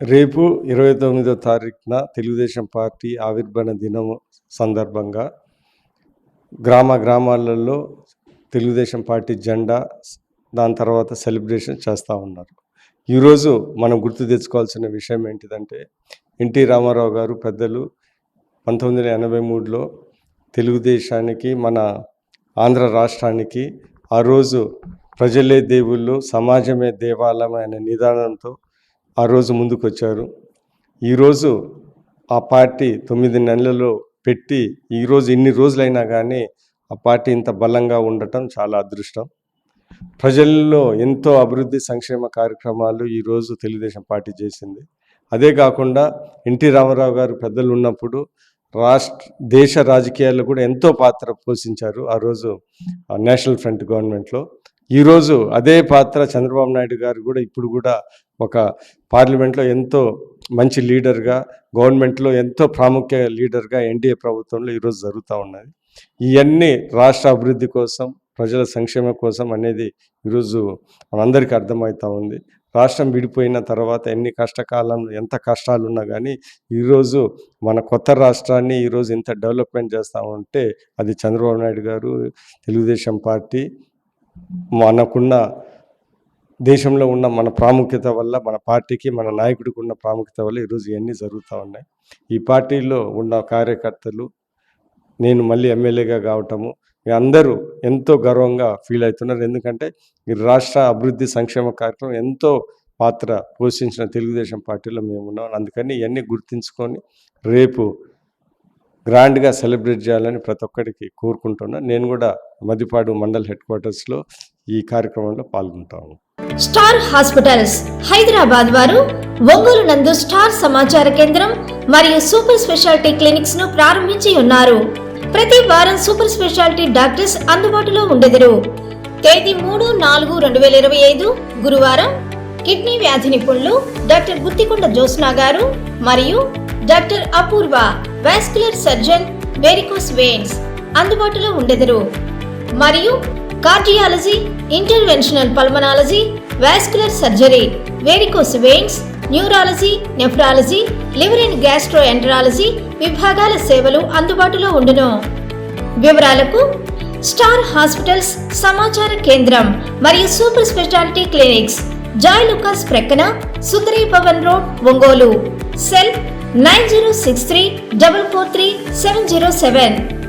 రేపు ఇరవై తొమ్మిదో తారీఖున తెలుగుదేశం పార్టీ ఆవిర్భరణ దినం సందర్భంగా గ్రామ గ్రామాలలో తెలుగుదేశం పార్టీ జెండా దాని తర్వాత సెలబ్రేషన్ చేస్తూ ఉన్నారు. ఈరోజు మనం గుర్తు తెచ్చుకోవాల్సిన విషయం ఏంటిదంటే ఎన్టీ రామారావు గారు పెద్దలు పంతొమ్మిది వందల ఎనభై మూడులో తెలుగుదేశానికి మన ఆంధ్ర రాష్ట్రానికి ఆ రోజు ప్రజలే దేవుళ్ళు సమాజమే దేవాలయం అనే నిదానంతో ఆ రోజు ముందుకు వచ్చారు ఈరోజు ఆ పార్టీ తొమ్మిది నెలలలో పెట్టి ఈరోజు ఇన్ని రోజులైనా కానీ ఆ పార్టీ ఇంత బలంగా ఉండటం చాలా అదృష్టం. ప్రజల్లో ఎంతో అభివృద్ధి సంక్షేమ కార్యక్రమాలు ఈరోజు తెలుగుదేశం పార్టీ చేసింది. అదే కాకుండా ఎన్టీ రామారావు గారు పెద్దలు ఉన్నప్పుడు రాష్ట్ర దేశ రాజకీయాల్లో కూడా ఎంతో పాత్ర పోషించారు ఆ రోజు ఆ నేషనల్ ఫ్రంట్ గవర్నమెంట్లో. ఈరోజు అదే పాత్ర చంద్రబాబు నాయుడు గారు కూడా ఇప్పుడు కూడా ఒక పార్లమెంట్లో ఎంతో మంచి లీడర్గా గవర్నమెంట్లో ఎంతో ప్రాముఖ్య లీడర్గా ఎన్డీఏ ప్రభుత్వంలో ఈరోజు జరుగుతూ ఉన్నది. ఇవన్నీ రాష్ట్ర అభివృద్ధి కోసం ప్రజల సంక్షేమం కోసం అనేది ఈరోజు మనందరికీ అర్థమవుతూ ఉంది. రాష్ట్రం విడిపోయిన తర్వాత ఎన్ని కష్టకాలంలో ఎంత కష్టాలు ఉన్నా కానీ ఈరోజు మన కొత్త రాష్ట్రాన్ని ఈరోజు ఇంత డెవలప్మెంట్ చేస్తూ ఉంటే అది చంద్రబాబు నాయుడు గారు తెలుగుదేశం పార్టీ మనకున్న దేశంలో ఉన్న మన ప్రాముఖ్యత వల్ల మన పార్టీకి మన నాయకుడికి ఉన్న ప్రాముఖ్యత వల్ల ఈరోజు ఇవన్నీ జరుగుతూ ఉన్నాయి. ఈ పార్టీలో ఉన్న కార్యకర్తలు నేను మళ్ళీ ఎమ్మెల్యేగా కావటము అందరూ ఎంతో గర్వంగా ఫీల్ అవుతున్నారు. ఎందుకంటే ఈ రాష్ట్ర అభివృద్ధి సంక్షేమ కార్యక్రమం ఎంతో పాత్ర పోషించిన తెలుగుదేశం పార్టీలో మేము ఉన్నాం. అందుకని ఇవన్నీ గుర్తించుకొని రేపు గ్రాండ్గా సెలబ్రేట్ చేయాలని ప్రతి ఒక్కరికి కోరుకుంటున్నా. నేను కూడా మదిపాడు మండల్ హెడ్ క్వార్టర్స్లో ఈ కార్యక్రమంలో పాల్గొంటాను స్టార్ హాస్పిటల్స్ హైదరాబాద్ వారు ఒంగోలు నందు స్టార్ సమాచార కేంద్రం మరియు సూపర్ స్పెషాలిటీ క్లినిక్స్ను ప్రారంభించి ఉన్నారు. ప్రతి వారం సూపర్ స్పెషాలిటీ డాక్టర్స్ అందుబాటులో ఉండెదరు. తేదీ మూడు నాలుగు రెండు వేల ఇరవై ఐదు గురువారం కిడ్నీ వ్యాధి నిపుణులు డాక్టర్ గుత్తికొండ జోస్నా గారు మరియు doctor Apoorva vascular surgeon varicose veins అందుబాటులో ఉండెదరు. మరియు cardiology interventional pulmonology vascular surgery varicose veins neurology nephrology liver and gastroenterology విభాగాల సేవలు అందుబాటులో ఉండును. వివరాలకు స్టార్ హాస్పిటల్స్ సమాచార కేంద్రం మరియు super speciality clinics Joy Alukkas ప్రక్కన సుందరీ భవన్ రోడ్ ఒంగోలు. సెల్ 9063 443 707.